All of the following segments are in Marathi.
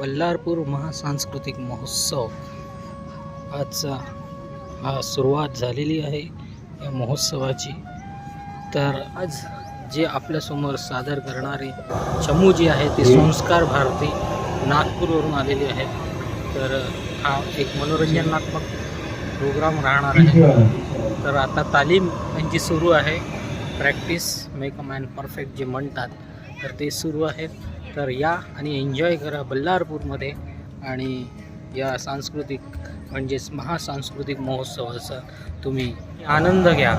बल्लारपूर महासांस्कृतिक महोत्सव. आजचा हा सुरुवात झालेली आहे या महोत्सवाची. तर आज जे आपल्यासमोर सादर करणारे चमू जी आहे ते संस्कार भारती नागपूरवरून आलेली आहेत. तर हा एक मनोरंजनात्मक प्रोग्राम राहणार आहे. तर आता तालीम त्यांची सुरू आहे. Practice make a man perfect जे म्हणतात तर ते सुरू आहेत. तर या आणि एन्जॉय करा बल्लारपूरमध्ये आणि या सांस्कृतिक म्हणजेच महासांस्कृतिक महोत्सवाचा तुम्ही आनंद घ्या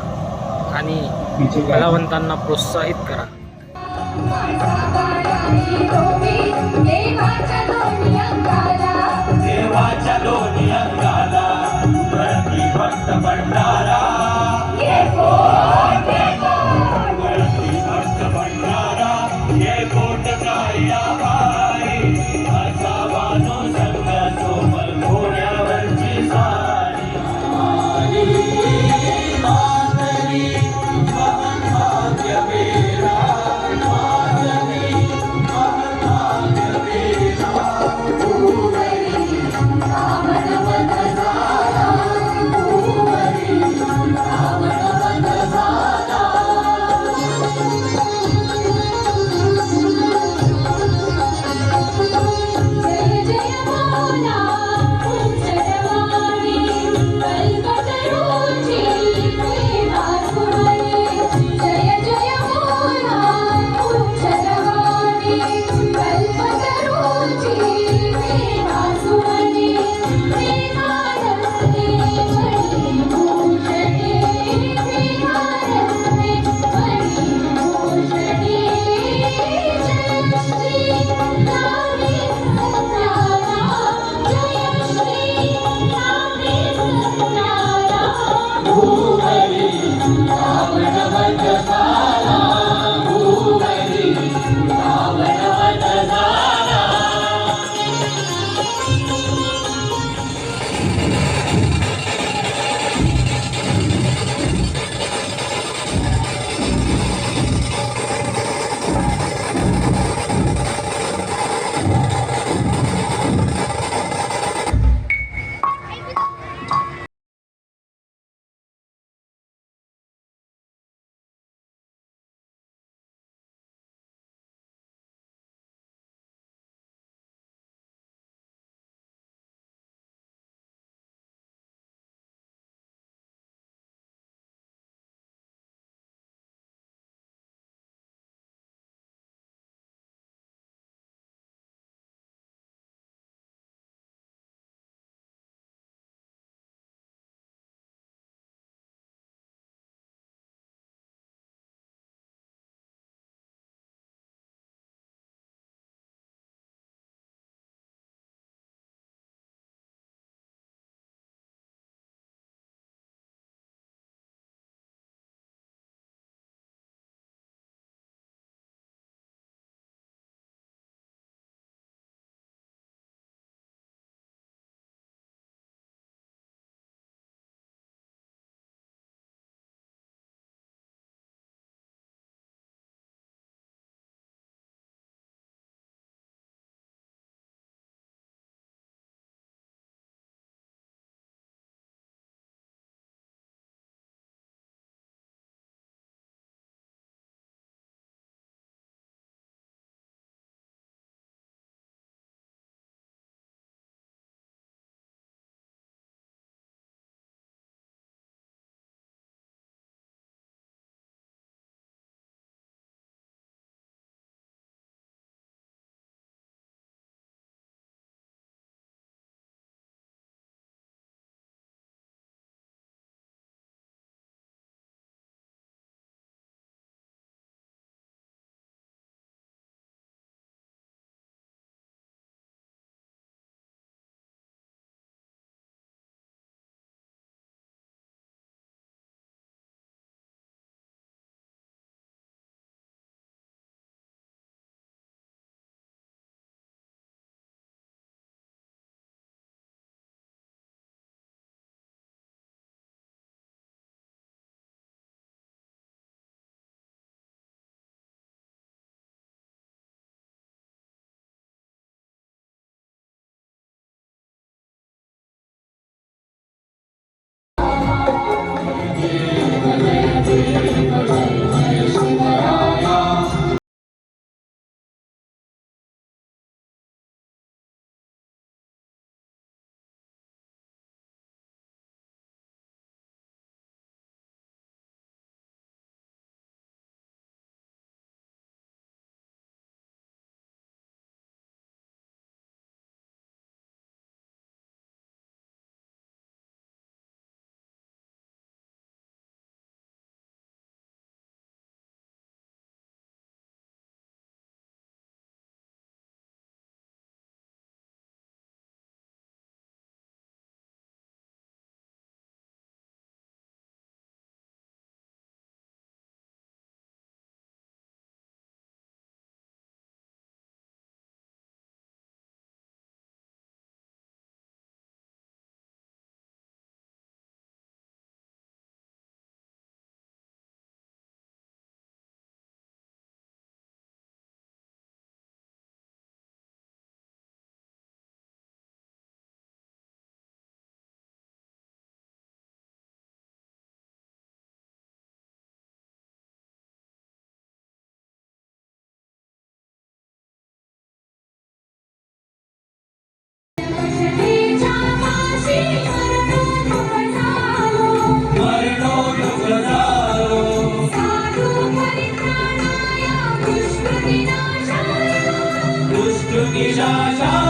आणि कलावंतांना प्रोत्साहित करा. 一眨眨